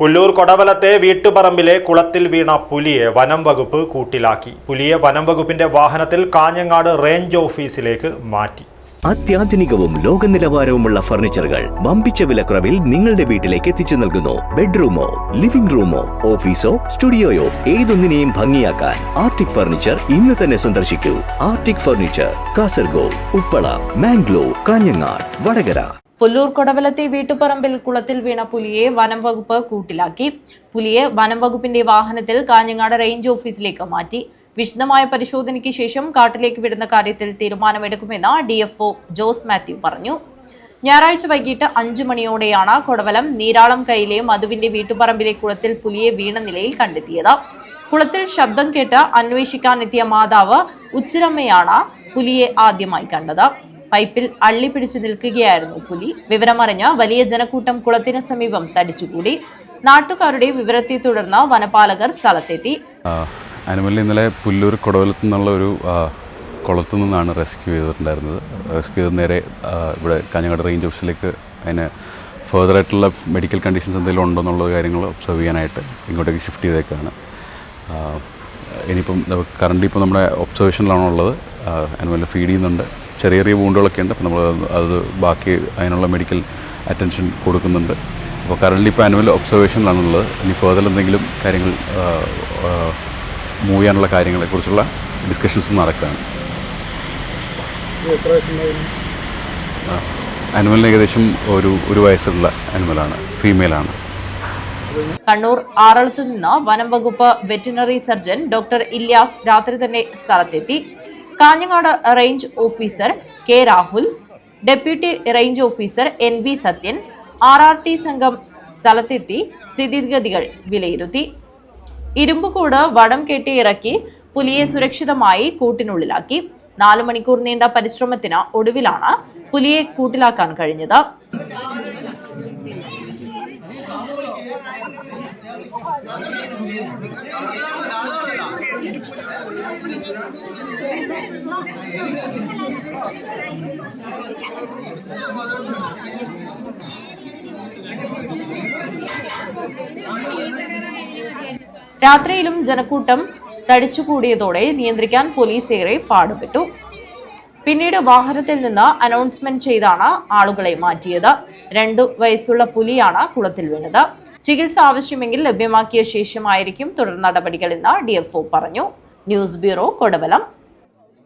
പുല്ലൂർ കൊടവലത്തെ വീട്ടുപറമ്പിലെ കുളത്തിൽ വീണ പുലിയെ വനം വകുപ്പ് കൂട്ടിലാക്കി. പുലിയെ വനം വകുപ്പിന്റെ വാഹനത്തിൽ കാഞ്ഞങ്ങാട് റേഞ്ച് ഓഫീസിലേക്ക് മാറ്റി. അത്യാധുനികവും ലോക നിലവാരവുമുള്ള ഫർണിച്ചറുകൾ വമ്പിച്ച വിലക്കുറവിൽ നിങ്ങളുടെ വീട്ടിലേക്ക് എത്തിച്ചു നൽകുന്നു. ബെഡ്റൂമോ ലിവിംഗ് റൂമോ ഓഫീസോ സ്റ്റുഡിയോയോ ഏതൊന്നിനെയും ഭംഗിയാക്കാൻ ആർട്ടിക് ഫർണിച്ചർ ഇന്ന് തന്നെ സന്ദർശിക്കൂ. Arctic furniture Kasaragod Uppala Mangalore Kanhangad Vadakara. Pullur കൊടവലത്തെ വീട്ടുപറമ്പിൽ കുളത്തിൽ വീണ പുലിയെ വനം വകുപ്പ് കൂട്ടിലാക്കി. പുലിയെ വനം വകുപ്പിന്റെ വാഹനത്തിൽ കാഞ്ഞങ്ങാട് റേഞ്ച് ഓഫീസിലേക്ക് മാറ്റി. വിശദമായ പരിശോധനയ്ക്ക് ശേഷം കാട്ടിലേക്ക് വിടുന്ന കാര്യത്തിൽ തീരുമാനമെടുക്കുമെന്ന് ഡിഎഫ്ഒ ജോസ് മാത്യു പറഞ്ഞു. ഞായറാഴ്ച വൈകിട്ട് അഞ്ചു മണിയോടെയാണ് കൊടവലം നീരാളം കൈയിലെ മധുവിന്റെ വീട്ടുപറമ്പിലെ കുളത്തിൽ പുലിയെ വീണ നിലയിൽ കണ്ടെത്തിയത്. കുളത്തിൽ ശബ്ദം കേട്ട് അന്വേഷിക്കാനെത്തിയ മാതാവ് ഉച്ചിരമ്മയാണ് പുലിയെ ആദ്യമായി കണ്ടത്. പൈപ്പിൽ അള്ളി പിടിച്ചു നിൽക്കുകയായിരുന്നു പുലി. വിവരമറിഞ്ഞ വലിയ ജനക്കൂട്ടം കുളത്തിന് സമീപം തടിച്ചുകൂടി. നാട്ടുകാരുടെ വിവരത്തെ തുടർന്ന് വനപാലകർ സ്ഥലത്തെത്തി. ആനിമലിനെ ഇന്നലെ പുല്ലൂർ കൊടവലത്തു നിന്നുള്ള ഒരു കുളത്തു നിന്നാണ് റെസ്ക്യൂ ചെയ്തിട്ടുണ്ടായിരുന്നത്. റെസ്ക്യൂ ചെയ്ത് നേരെ ഇവിടെ കാഞ്ഞങ്ങാട് റേഞ്ച് ഓഫീസിലേക്ക് അതിന് ഫർദർ ആയിട്ടുള്ള മെഡിക്കൽ കണ്ടീഷൻസ് എന്തെങ്കിലും ഉണ്ടോ എന്നുള്ള കാര്യങ്ങൾ ഒബ്സർവ് ചെയ്യാനായിട്ട് ഇങ്ങോട്ടേക്ക് ഷിഫ്റ്റ് ചെയ്തേക്കാണ്. ഇനിയിപ്പം കറണ്ട് ഇപ്പോൾ നമ്മുടെ ഒബ്സർവേഷനിലാണുള്ളത് ആനിമലിൽ ഫീഡ് ചെയ്യുന്നുണ്ട്. ചെറിയ ചെറിയ വൂണ്ടുകളൊക്കെ ഉണ്ട്. അപ്പോൾ നമ്മൾ അത് ബാക്കി അതിനുള്ള മെഡിക്കൽ അറ്റൻഷൻ കൊടുക്കുന്നുണ്ട്. അപ്പോൾ കറന്റ് ഇപ്പോൾ ആനുവൽ ഒബ്സർവേഷനിലാണുള്ളത് ഇനി ഫേർദർ എന്തെങ്കിലും കാര്യങ്ങൾ മൂവ് ചെയ്യാനുള്ള കാര്യങ്ങളെക്കുറിച്ചുള്ള ഡിസ്കഷൻസ് നടക്കുകയാണ് ആനുവലിന് ഏകദേശം ഒരു ഒരു വയസ്സുള്ള ആനുവലാണ് ഫീമെയിലാണ് കണ്ണൂർ ആറളത്ത് നിന്ന് വനം വകുപ്പ് വെറ്റിനറി സർജൻ ഡോക്ടർ ഇല്യാസ് രാത്രി തന്നെ സ്ഥലത്തെത്തി. Kanhangad range officer K Rahul deputy range officer N V Sathyan R R T സംഘം സ്ഥലത്തെത്തി സ്ഥിതിഗതികൾ വിലയിരുത്തി. ഇരുമ്പുകൂട് വടം കെട്ടി ഇറക്കി പുലിയെ സുരക്ഷിതമായി കൂട്ടിനുള്ളിലാക്കി. നാലു മണിക്കൂർ നീണ്ട പരിശ്രമത്തിന് ഒടുവിലാണ് പുലിയെ കൂട്ടിലാക്കാൻ കഴിഞ്ഞത്. രാത്രിയിലും ജനക്കൂട്ടം തടിച്ചുകൂടിയതോടെ നിയന്ത്രിക്കാൻ പോലീസ് ഏറെ പാടുപെട്ടു. പിന്നീട് വാഹനത്തിൽ നിന്ന് അനൗൺസ്മെന്റ് ചെയ്താണ് ആളുകളെ മാറ്റിയത്. രണ്ടു വയസ്സുള്ള പുലിയാണ് കുളത്തിൽ വീണത്. ചികിത്സ ആവശ്യമെങ്കിൽ ലഭ്യമാക്കിയ ശേഷമായിരിക്കും തുടർ നടപടികളെന്ന് ഡിഎഫ്ഒ പറഞ്ഞു. News bureau Kodavalam.